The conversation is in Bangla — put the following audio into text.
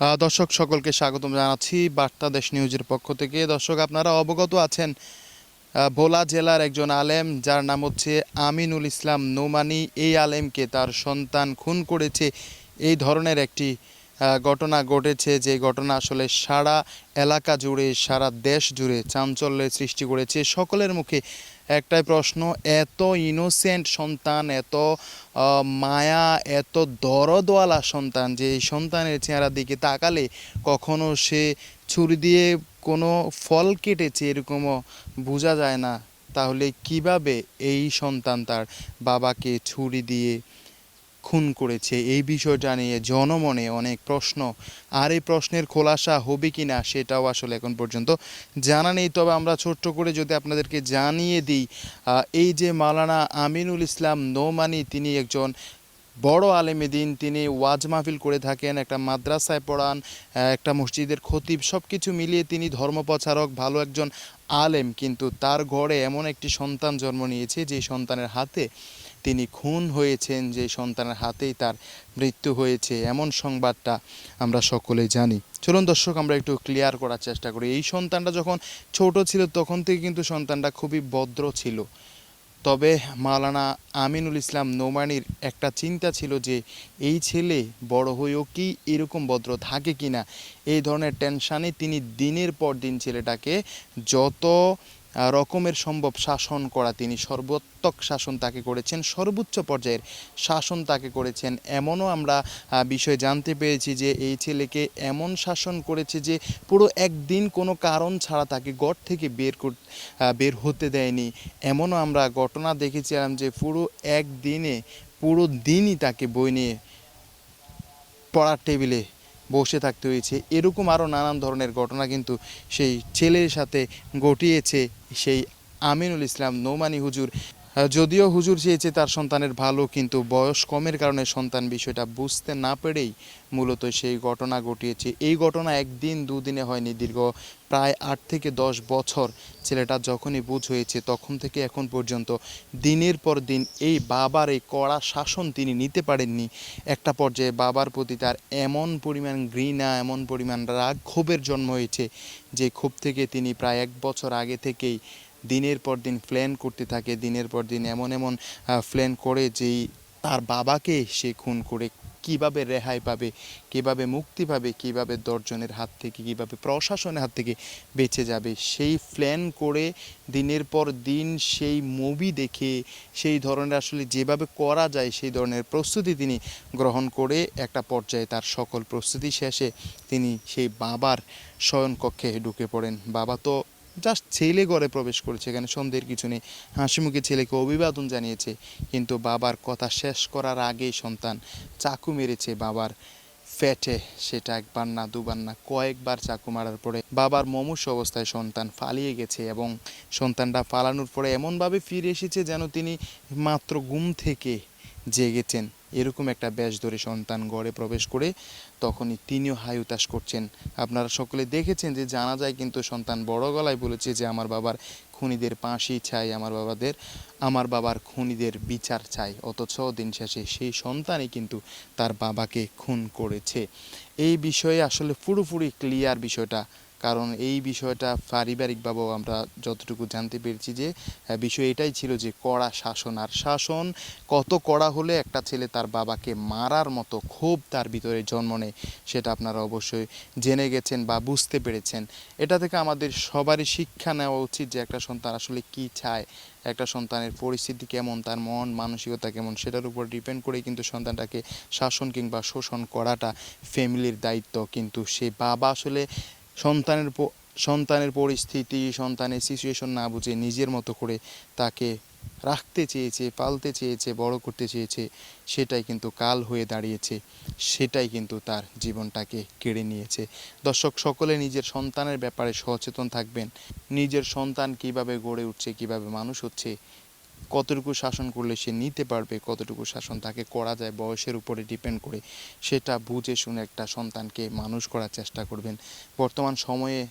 দর্শক, সকলকে স্বাগতম জানাচ্ছি বার্তা দেশ নিউজের পক্ষ থেকে। দর্শক, আপনারা অবগত আছেন ভোলা জেলার একজন আলেম, যার নাম হচ্ছে আমিনুল ইসলাম নোমানি। এই আলেমকে তার সন্তান খুন করেছে। এই ধরনের একটি ঘটনা ঘটেছে যে ঘটনা আসলে সারা এলাকা জুড়ে, সারা দেশ জুড়ে চাঞ্চল্যের সৃষ্টি করেছে। সকলের মুখে একটাই প্রশ্ন, এত ইনোসেন্ট সন্তান, এত মায়া, এত দরদওয়ালা সন্তান যে এই সন্তানের চেহারার দিকে তাকালে কখনো সে ছুরি দিয়ে কোনো ফল কেটেছে এরকমও বোঝা যায় না। তাহলে কীভাবে এই সন্তান তার বাবাকে ছুরি দিয়ে খুন করেছে। এই বিষয়টা নিয়ে জনমনে অনেক প্রশ্ন। আর এই প্রশ্নের খোলাসা হবে কি না সেটাও আসলে এখন পর্যন্ত জানা নেই। তবে আমরা ছোট্ট করে যদি আপনাদেরকে জানিয়ে দিই এই যে মালানা আমিনুল ইসলাম নোমানি, তিনি একজন বড় আলেমে দিন, তিনি ওয়াজ মাহফিল করে থাকেন, একটা মাদ্রাসায় পড়ান একটা মসজিদের খতিব সব কিছু মিলিয়ে তিনি ধর্মপ্রচারক, ভালো একজন আলেম। কিন্তু তার ঘরে এমন একটি সন্তান জন্ম নিয়েছে, যে সন্তানের হাতে তিনি খুন হয়েছেন যে সন্তানের হাতেই তার মৃত্যু হয়েছে, এমন সংবাদটা আমরা সকলেই জানি। চলুন দর্শক, আমরা একটু ক্লিয়ার করার চেষ্টা করি। এই সন্তানটা যখন ছোট ছিল, তখন থেকে কিন্তু সন্তানটা খুবই ভদ্র ছিল। তবে মাওলানা আমিনুল ইসলাম নোমানির একটা চিন্তা ছিল যে, এই ছেলে বড় হয়েও কি এরকম ভদ্র থাকে কিনা? এই ধরনের টেনশানে তিনি দিনের পর দিন ছেলেটাকে যত রকমের সম্ভব শাসন করা তিনি। সর্বোত্তক শাসন তাকে করেছেন, সর্বোচ্চ পর্যায়ের শাসন তাকে করেছেন। এমনও আমরা বিষয় জানতে পেরেছি যে এই ছেলেকে এমন শাসন করেছে যে পুরো একদিন কোনো কারণ ছাড়া তাকে গড় থেকে বের বের হতে দেয়নি। এমনও আমরা ঘটনা দেখেছিলাম যে পুরো একদিনে, পুরো দিনই তাকে বই নিয়ে পড়ার টেবিলে বসে থাকতে হয়েছে। এরকম আরও নানান ধরনের ঘটনা কিন্তু সেই ছেলের সাথে ঘটিয়েছে সেই আমিনুল ইসলাম, নৌমানি হুজুর। যদিও হুজুর চেয়েছে তার সন্তানের ভালো, কিন্তু বয়স কমের কারণে সন্তান বিষয়টা বুঝতে না পেরেই মূলত সেই ঘটনা ঘটিয়েছে। এই ঘটনা একদিন দুদিনে হয়নি, দীর্ঘ প্রায় আট থেকে দশ বছর। ছেলেটা যখনই বুঝ হয়েছে, তখন থেকে এখন পর্যন্ত দিনের পর দিন এই বাবার এই কড়া শাসন তিনি নিতে পারেননি। একটা পর্যায়ে বাবার প্রতি তার এমন পরিমাণ ঘৃণা, এমন পরিমাণ রাগ ক্ষোভের জন্ম হয়েছে, যে ক্ষোভ থেকে তিনি প্রায় এক বছর আগে থেকেই দিনের পর দিন প্ল্যান করতে থাকে, দিনের পর দিন এমন এমন প্ল্যান করে যেই তার বাবাকে সে খুন করে কীভাবে রেহাই পাবে, কীভাবে মুক্তি পাবে, কীভাবে দর্জনের হাত থেকে, কীভাবে প্রশাসনের হাত থেকে বেঁচে যাবে। সেই প্ল্যান করে দিনের পর দিন সেই মুভি দেখে, সেই ধরনের আসলে যেভাবে করা যায়, সেই ধরনের প্রস্তুতি তিনি গ্রহণ করে একটা পর্যায়ে তার সকল প্রস্তুতি শেষে তিনি সেই বাবার শয়নকক্ষে ঢুকে পড়েন। বাবা তো জাস্ট ছেলে ঘরে প্রবেশ করেছে, এখানে সন্দেহের কিছু নেই। হাসি মুখে ছেলেকে অভিবাদন জানিয়েছে, কিন্তু বাবার কথা শেষ করার আগেই সন্তান চাকু মেরেছে বাবার ফ্যাটে। সেটা একবার না, দুবার না, কয়েকবার চাকু মারার পরে বাবার মমুষ অবস্থায় সন্তান পালিয়ে গেছে এবং সন্তানটা পালানোর পরে এমনভাবে ফিরে এসেছে যেন তিনি মাত্র ঘুম থেকে জেগেছেন। এরকম একটা ব্যাস ধরে সন্তান গড়ে প্রবেশ করে তখনই তিনিও হাই উতাস করছেন। আপনারা সকলে দেখেছেন যে জানা যায় কিন্তু সন্তান বড় গলায় বলেছে যে, আমার বাবার খুনিদের পাশই চাই আমার বাবাদের, আমার বাবার খুনিদের বিচার চাই। অথচ দিন শেষে সেই সন্তানই কিন্তু তার বাবাকে খুন করেছে। এই বিষয়ে আসলে পুরোপুরি ক্লিয়ার বিষয়টা কারণ এই বিষয়টা পারিবারিকভাবেও আমরা যতটুকু জানতে পেরেছি যে বিষয় এটাই ছিল যে কড়া শাসন। আর শাসন কত কড়া হলে একটা ছেলে তার বাবাকে মারার মতো ক্ষোভ তার ভিতরে জন্ম নেয়, সেটা আপনারা অবশ্যই জেনে গেছেন বা বুঝতে পেরেছেন। এটা থেকে আমাদের সবারই শিক্ষা নেওয়া উচিত যে একটা সন্তান আসলে কি চায়, একটা সন্তানের পরিস্থিতি কেমন, তার মন মানসিকতা কেমন, সেটার উপর ডিপেন্ড করে কিন্তু সন্তানটাকে শাসন কিংবা শোষণ করাটা ফ্যামিলির দায়িত্ব। কিন্তু সে বাবা আসলে সন্তানের সন্তানের পরিস্থিতি, সন্তানের সিচুয়েশন না বুঝে নিজের মতো করে তাকে রাখতে চেয়েছে, পালতে চেয়েছে, বড় করতে চেয়েছে, সেটাই কিন্তু কাল হয়ে দাঁড়িয়েছে, সেটাই কিন্তু তার জীবনটাকে কেড়ে নিয়েছে। দর্শক, সকলে নিজের সন্তানের ব্যাপারে সচেতন থাকবেন। নিজের সন্তান কীভাবে গড়ে উঠছে, কীভাবে মানুষ হচ্ছে কতটুকু শাসন করলে সে নিতে পারবে, কতটুকু শাসন তাকে করা যায়, বয়সের উপরে ডিপেন্ড করে, সেটা বুঝে শুনে একটা সন্তানকে মানুষ করার চেষ্টা করবেন। বর্তমান সময়ে